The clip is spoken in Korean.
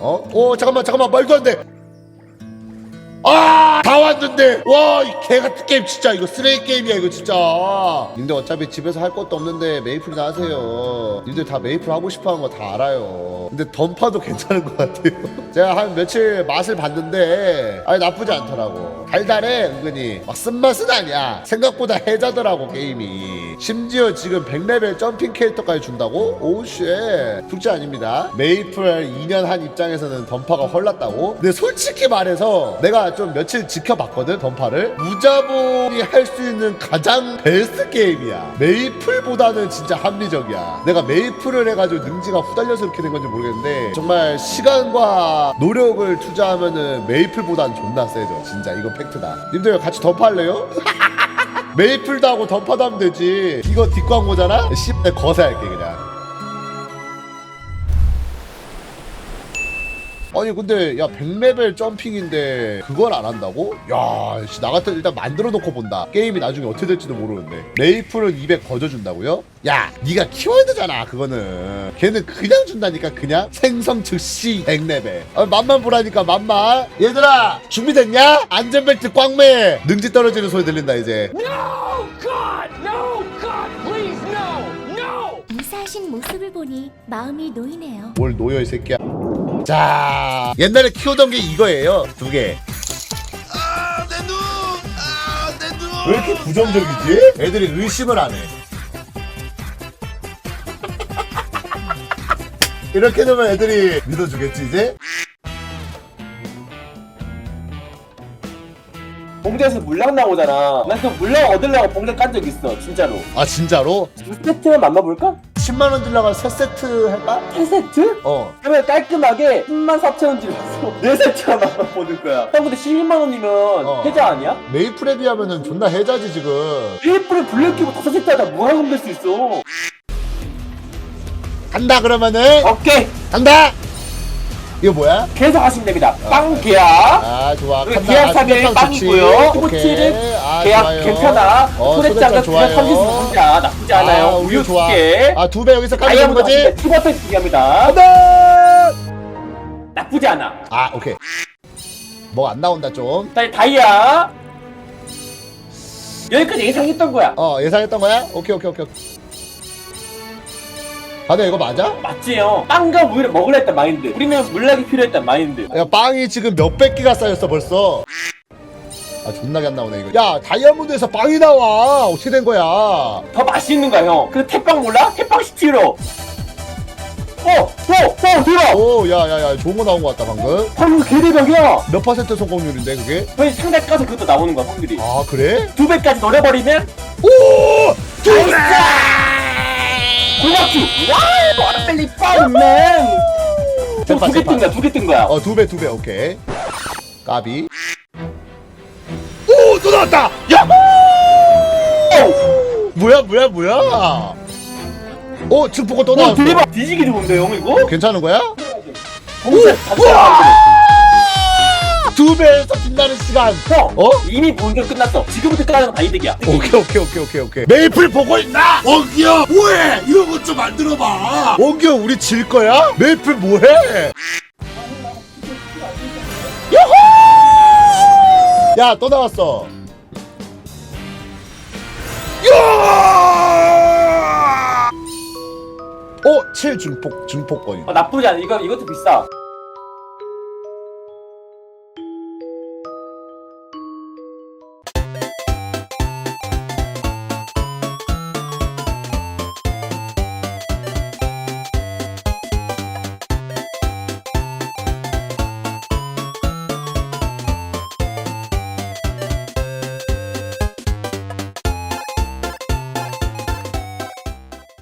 어? 오 잠깐만 잠깐만 말도 안 돼 아, 다 왔는데. 와, 이 개같은 게임 진짜 이거 쓰레기 게임이야, 이거 진짜. 님들 어차피 집에서 할 것도 없는데 메이플이나 하세요. 님들 다 메이플 하고 싶어 하는 거 다 알아요. 근데 던파도 괜찮은 것 같아요. 제가 한 며칠 맛을 봤는데 아니 나쁘지 않더라고. 달달해, 은근히. 막 쓴맛은 아니야. 생각보다 해자더라고, 게임이. 심지어 지금 100레벨 점핑 캐릭터까지 준다고? 오우 쉣. 숙제 아닙니다. 메이플 2년 한 입장에서는 던파가 헐났다고? 근데 솔직히 말해서 내가 좀 며칠 지켜봤거든, 던파를. 무자본이 할 수 있는 가장 베스트 게임이야. 메이플보다는 진짜 합리적이야. 내가 메이플을 해가지고 능지가 후달려서 이렇게 된 건지 모르겠 는데 정말 시간과 노력을 투자하면은 메이플보다는 존나 세죠. 진짜 이건 팩트다. 님들 같이 던파 할래요? 메이플도 하고 던파도 하면 되지 이거 뒷광고잖아? 씨, 내 거세할게 그냥 아니 근데 야 100레벨 점핑인데 그걸 안 한다고? 야, 씨, 나 같은 일단 만들어 놓고 본다. 게임이 나중에 어떻게 될지도 모르는데. 메이플은 200 거저 준다고요? 야, 네가 키워야 되잖아. 그거는. 걔는 그냥 준다니까 그냥 생성 즉시 100레벨. 아, 맛만 보라니까 맛만. 얘들아, 준비됐냐? 안전벨트 꽝매. 능지 떨어지는 소리 들린다 이제. No! God! No! God! Please, no! No! 무사하신 모습을 보니 마음이 놓이네요. 뭘 놓여 이 새끼야. 자, 옛날에 키우던 게 이거예요. 두 개. 왜 이렇게 부정적이지? 애들이 의심을 안 해. 이렇게 되면 애들이 믿어주겠지 이제? 봉제에서 물량 나오잖아. 난 그 물량 얻으려고 봉제 깐적 있어, 진짜로. 아 진짜로? 두 세트만 만나볼까? 10만 원 들려가 세 세트 할까? 세 세트? 어. 그러면 깔끔하게 10만 4천 원 들여서 네 세트만 만나보는 거야. 형 근데 11만 원이면 어. 해자 아니야? 메이플에 비하면은 존나 해자지 지금. 페이프를 블랙키고 다섯 세트 하다 무한금 될수 있어. 간다 그러면은 오케이. 간다. 이거 뭐야? 계속 하시면 됩니다. 빵 계약. 아 좋아. 그리고 아, 사비에 소대장 빵이고요. 오케이. 아, 계약 좋아요. 괜찮아. 어, 소대장 그냥 30분 좋아요. 나쁘지 않아요. 아, 우유 좋아. 두 개. 아, 두 배 여기서 다이아몬드 거지? 투버터 중요합니다. 간다! 나쁘지 않아. 아, 오케이. 뭐 안 나온다 좀. 자, 다이아. 여기까지 예상했던 거야. 어, 예상했던 거야? 오케이, 오케이, 오케이. 아, 근데 이거 맞아? 맞지요. 빵과 우유를 먹으려 했단 마인드. 우리는 물약이 필요했단 마인드. 야, 빵이 지금 몇백 개가 쌓였어, 벌써. 아, 존나게 안 나오네, 이거. 야, 다이아몬드에서 빵이 나와. 어떻게 된 거야? 더 맛있는 거야, 형. 그 태빵 몰라? 태빵 시티로. 어, 어, 어, 들어. 오, 야, 야, 야, 좋은 거 나온 것 같다, 방금. 방금 개대박이야. 몇 퍼센트 성공률인데, 그게? 거의 상대 가서 그것도 나오는 거야, 확률이. 아, 그래? 두 배까지 노려버리면 오! 두 배! 골맞추. 와우, 아펠리 빵맨. 두개. 뜬 거야, 두 개 뜬 거야. 어, 두 배, 두 배, 오케이. 까비. 나왔다! 야호! 뭐야, 뭐야, 뭐야? 오, 증포가 또 오, 나왔어. 대박. 뒤지기 좋은데, 형, 이거? 괜찮은 거야? 다시! 나왔거든. 두 배에서 빛나는 시간. 형, 어? 이미 본격 끝났어. 지금부터 까는 건다 이득이야. 오케이, 오케이, 오케이, 오케이, 오케이. 메이플 보고 있나? 원기야, 뭐해? 이런 것 좀 만들어봐. 원기야, 우리 질 거야? 메이플 뭐해? 야호! 야, 또 나왔어. 야! 어, 7 중폭, 중폭권이. 어, 나쁘지 않아. 이거, 이것도 비싸.